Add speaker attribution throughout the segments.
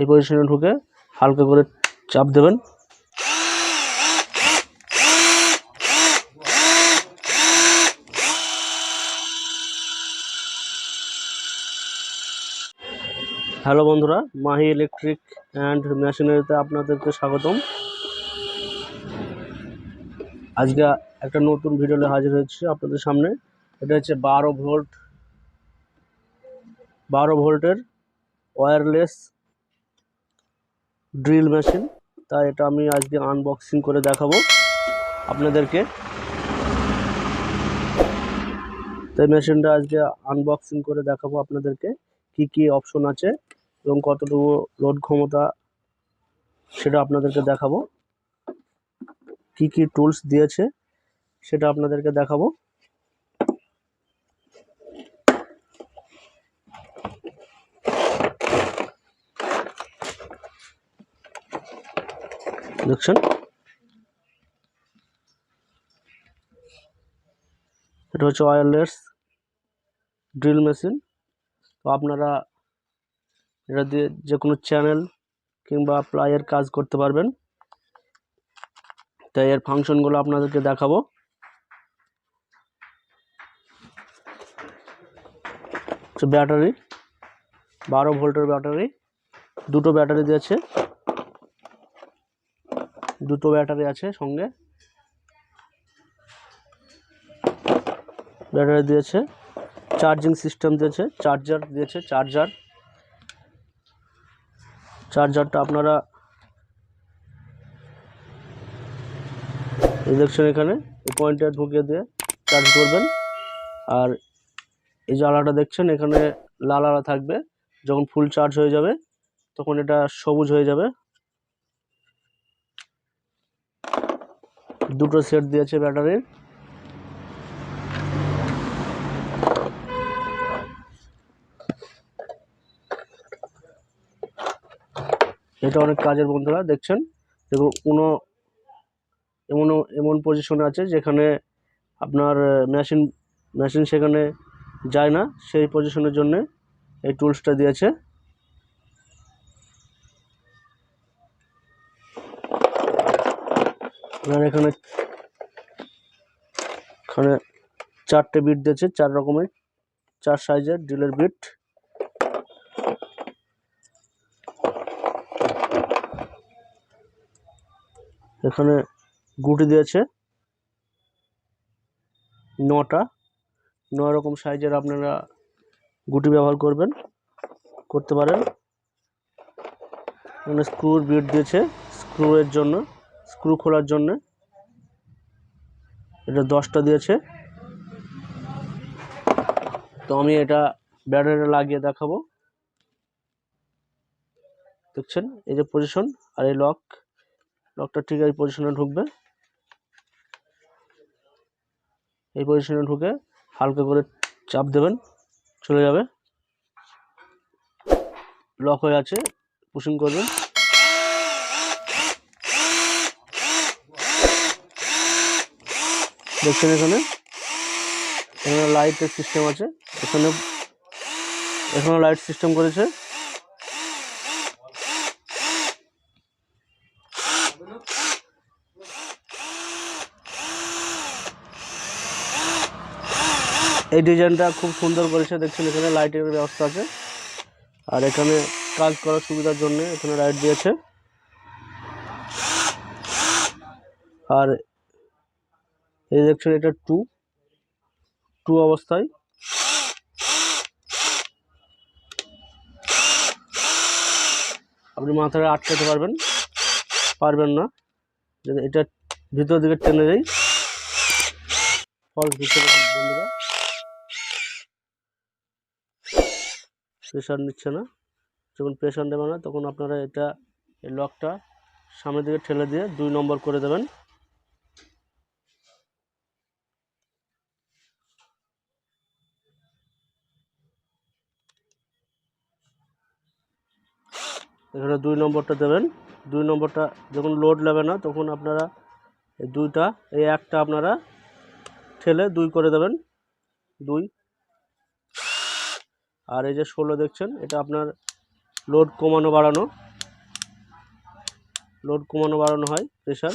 Speaker 1: এই পজিশনে ঢুকে হালকা করে চাপ দেবেন। হ্যালো বন্ধুরা, মাহি ইলেকট্রিক অ্যান্ড মেশিনারিতে আপনাদেরকে স্বাগতম। আজকে একটা নতুন ভিডিও নিয়ে হাজির হয়েছি আপনাদের সামনে। এটা হচ্ছে বারো ভোল্ট, বারো ভোল্টের ওয়্যারলেস ড্রিল মেশিন। তাই এটা আমি আজকে আনবক্সিং করে দেখাবো আপনাদেরকে। তাই মেশিনটা আজকে আনবক্সিং করে দেখাবো আপনাদেরকে কি কি অপশন আছে এবং কতটুকু লোড ক্ষমতা সেটা আপনাদেরকে দেখাবো। কি কি টুলস দিয়েছে সেটা আপনাদেরকে দেখাবো। দেখছেন এটা হচ্ছে ওয়্যারলেস ড্রিল মেশিন তো আপনারা এটা দিয়ে যে কোনো চ্যানেল কিংবা প্লাইয়ের কাজ করতে পারবেন। তাই এর ফাংশনগুলো আপনাদেরকে দেখাবো। ব্যাটারি বারো ভোল্টের ব্যাটারি দুটো ব্যাটারি দিয়েছে। দুটো ব্যাটারি আছে সঙ্গে। ব্যাটারি দিয়েছে, চার্জিং সিস্টেম দিয়েছে, চার্জার দিয়েছে, চার্জার। চার্জারটা আপনারা দেখছেন এখানে, এই পয়েন্টে ঢুকিয়ে দিয়ে চার্জ করবেন। আর এই যে আলাটা দেখছেন, এখানে লাল আলা থাকবে, যখন ফুল চার্জ হয়ে যাবে, তখন এটা সবুজ হয়ে যাবে। দুটো সেট দিয়েছে ব্যাটারির এটা অনেক কাজের বন্ধুরা, দেখছেন? দেখুন কোনো এমন এমন পজিশনে আছে যেখানে আপনার মেশিন মেশিন সেখানে যায় না, সেই পজিশনের জন্য এই টুলসটা দিয়েছে। আর এখানে এখানে চারটে বিট দিয়েছে, চার রকমের, চার সাইজের ড্রিলের বিট এখানে গুটি দিয়েছে। নটা। নয় রকম সাইজের আপনারা গুটি ব্যবহার করবেন, করতে পারেন। এখানে স্ক্রুর বিট দিয়েছে স্ক্রু এর জন্য। স্ক্রু খোলার জন্য। এটা দশটা দিয়েছে। তো আমি এটা ব্যাটারিটা লাগিয়ে দেখাবো। দেখছেন? এই যে পজিশন আর এই লক লকটা ঠিক এই পজিশনে ঢুকবে। এই পজিশনে ঢুকে হালকা করে চাপ দেবেন। চলে যাবে। লক হয়ে আছে। পুশিং করবেন। দেখছেন এখানে? এখানে লাইটের সিস্টেম আছে। এখানে এখানে লাইট সিস্টেম করেছে। এই ডিজাইনটা খুব সুন্দর করেছে, দেখছেন এখানে লাইটের ব্যবস্থা আছে। আর এখানে কাজ করার সুবিধার জন্য এখানে লাইট দিয়েছে। আর এই দেখছেন এটা টু টু অবস্থায়। আপনি মাথায় আটকাতে পারবেন। পারবেন না। এটা ভিতর দিকে টেনে দেয় ফলস ভিতরে বন্ধুরা। প্রেশার নিচ্ছে না। যখন প্রেশার নেবে না, তখন আপনারা এটা এই লকটা সামনের দিকে ঠেলে দিয়ে দুই নম্বর করে দেবেন। এখানে দুই নম্বরটা দেবেন। দুই নম্বরটা যখন লোড নেবে না, তখন আপনারা এই দুইটা, এই একটা আপনারা ঠেলে দুই করে দেবেন। দুই। আর এই যে ষোলো দেখছেন, এটা আপনার লোড কমানো বাড়ানো। লোড কমানো বাড়ানো হয় প্রেশার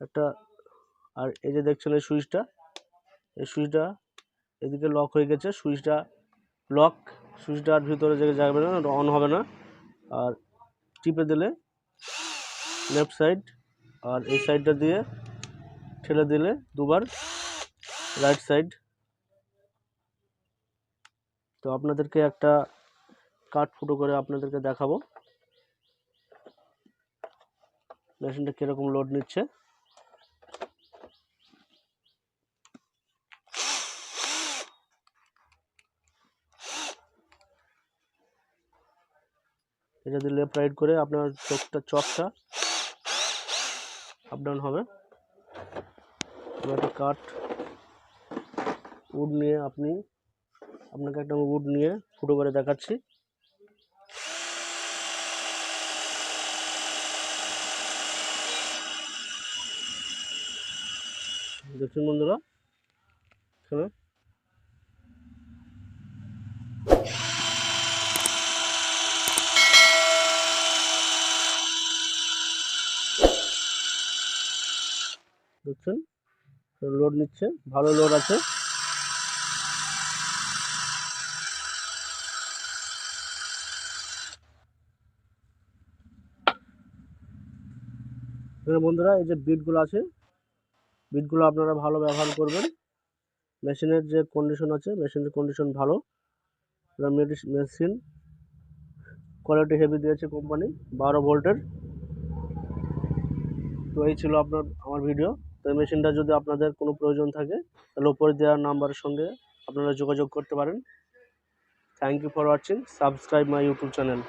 Speaker 1: একটা, আর এই যে দেখছেন এই সুইচটা এই সুইচটা এদিকে লক হয়ে গেছে সুইচটা লক সুইচটা আর ভিতরে যে যাবে না অন হবে না। আর টিপে দিলে লেফট সাইড আর এই সাইডটা দিয়ে ঠেলে দিলে দুবার রাইট সাইড তো আপনাদেরকে একটা কাট ফুটো করে আপনাদেরকে দেখাবো। মেশিনটা কীরকম লোড নিচ্ছে। এটা দিয়ে লেফট রাইট করে আপনার চোখটা, চকটা আপ ডাউন হবে। একটা কাঠ উড নিয়ে আপনি, আপনাকে একটা উড নিয়ে ফুটো করে দেখাচ্ছি। দেখুন বন্ধুরা? এখানে দেখছেন লোড নিচ্ছে, ভালো লোড আছে। বন্ধুরা, এই যে বিটগুলো আছে বিটগুলো আপনারা ভালো ব্যবহার করবেন। মেশিনের যে কন্ডিশন আছে, মেশিনের কন্ডিশন ভালো। মেশিন কোয়ালিটি হেভি দিয়েছে কোম্পানি বারো ভোল্টের তো এই ছিল আপনার, আমার ভিডিও তো এই মেশিনটা যদি আপনাদের কোনো প্রয়োজন থাকে, তাহলে উপরে দেওয়ার নাম্বারের সঙ্গে আপনারা যোগাযোগ করতে পারেন। Thank you for watching subscribe my YouTube channel